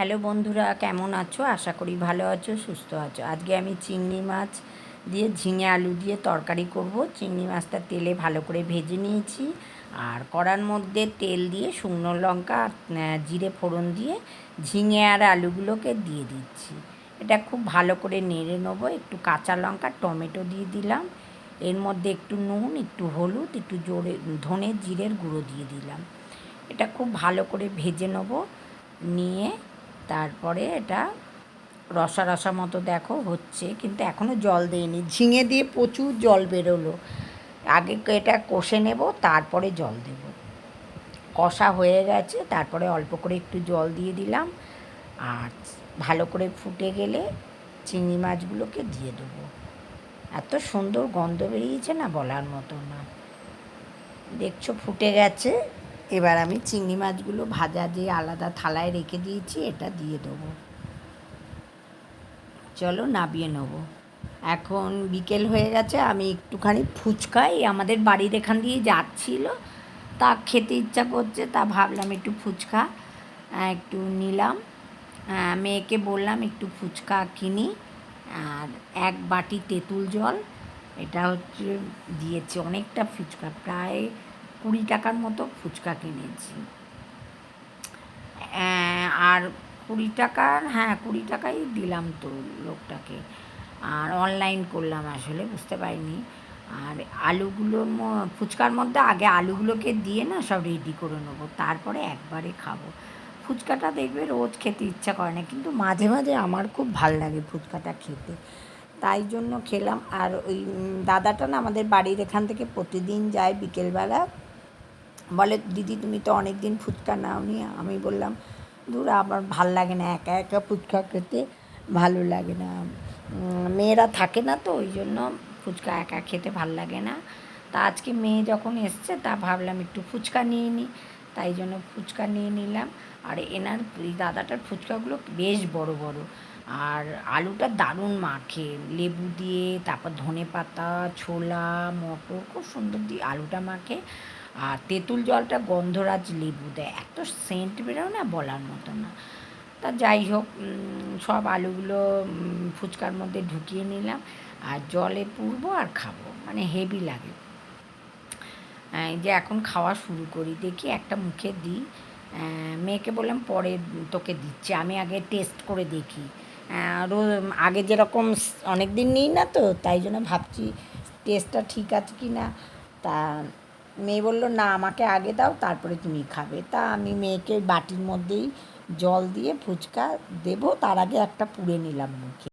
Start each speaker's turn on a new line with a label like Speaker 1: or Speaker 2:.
Speaker 1: Hello বন্ধুরা, কেমন আছো? আশা করি ভালো আছো, সুস্থ আছো। আজকে আমি চিংড়ি মাছ দিয়ে ঝিঙে আলু দিয়ে তরকারি করব। চিংড়ি মাছটা তেলে ভালো করে ভেজে নিয়েছি আর কড়ার মধ্যে তেল দিয়ে শুকনো লঙ্কা আর জিরে ফোড়ন দিয়ে ঝিঙে আর আলুগুলোকে দিয়ে দিচ্ছি। এটা খুব ভালো করে নেড়ে নেব। একটু কাঁচা লঙ্কা, টমেটো দিয়ে দিলাম। এর মধ্যে একটু নুন, একটু হলুদ, একটু জোরে, ধনে জিরের গুঁড়ো দিয়ে দিলাম। এটা খুব ভালো করে ভেজে নেব। নিয়ে তারপরে এটা রসা রসা মতো দেখো হচ্ছে, কিন্তু এখনও জল দেয়নি ঝিঙে দিয়ে প্রচুর জল বেরোলো। আগে এটা কষে নেব, তারপরে জল দেব। কষা হয়ে গেছে, তারপরে অল্প করে একটু জল দিয়ে দিলাম। আর ভালো করে ফুটে গেলে চিংড়ি মাছগুলোকে দিয়ে দেবো। এত সুন্দর গন্ধ বেরিয়েছে না বলার মতো না। দেখছ ফুটে গেছে। এবার আমি চিংড়ি মাছগুলো ভাজা দিয়ে আলাদা থালায় রেখে দিয়েছি, এটা দিয়ে দেবো। চলো নাবিয়ে নেব। এখন বিকেল হয়ে গেছে, আমি একটুখানি ফুচকা এই আমাদের বাড়ির এখান দিয়ে যাচ্ছিল, তা খেতে ইচ্ছা করছে, তা ভাবলাম একটু ফুচকা একটু নিলাম। মেয়েকে বললাম একটু ফুচকা কিনি, আর এক বাটি তেঁতুল জল, এটা হচ্ছে দিয়েছে অনেকটা ফুচকা, প্রায় কুড়ি টাকার মতো ফুচকা কিনেছি। আর কুড়ি টাকার হ্যাঁ কুড়ি টাকাই দিলাম তো লোকটাকে। আর অনলাইন করলাম আসলে, বুঝতে পারিনি। আর আলুগুলোর ফুচকার মধ্যে আগে আলুগুলোকে দিয়ে না সব রেডি করে নেব, তারপরে একবারে খাব। ফুচকাটা দেখবে রোজ খেতে ইচ্ছা করে না, কিন্তু মাঝে মাঝে আমার খুব ভালো লাগে ফুচকাটা খেতে। তাই জন্য খেলাম। আর ওই দাদাটা না আমাদের বাড়ির এখান থেকে প্রতিদিন যায় বিকেলবেলা। বলে, দিদি, তুমি তো অনেক দিন ফুচকা নাওনি। আমি বললাম, দূর, আমার ভালো লাগে না, একা একা ফুচকা খেতে ভালো লাগে না। মেয়েরা থাকে না তো, ওই জন্য ফুচকা একা খেতে ভালো লাগে না। তা আজকে মেয়ে যখন এসছে, তা ভাবলাম একটু ফুচকা নিয়ে নিই তাই জন্য ফুচকা নিয়ে নিলাম। আর এনার এই দাদাটার ফুচকাগুলো বেশ বড় বড়। আর আলুটা দারুণ মাখে। লেবু দিয়ে, তারপর ধনে পাতা, ছোলা, মটর, খুব সুন্দর দিয়ে আলুটা মাখে। আর তেঁতুল জলটা গন্ধরাজ লেবু দেয়। এত সেন্ট বেরোয় না বলার মতো না। তা যাই হোক সব আলুগুলো ফুচকার মধ্যে ঢুকিয়ে নিলাম। আর জলে পুরবো আর খাব। মানে হেভি লাগে। যে এখন খাওয়া শুরু করি, দেখি একটা মুখে দিই। মেয়েকে বললাম, পরে তোকে দিচ্ছে, আমি আগে টেস্ট করে দেখি। রোজ আগে যেরকম অনেক দিন নিই না তো, তাই জন্য ভাবছি টেস্টটা ঠিক আছে কি না। তা মেয়ে বলল, না, আমাকে আগে দাও, তারপরে তুমি খাবে। তা আমি মেয়েকে বাটির মধ্যেই জল দিয়ে ফুচকা দেবো, তার আগে একটা পুড়ে নিলাম মুখে।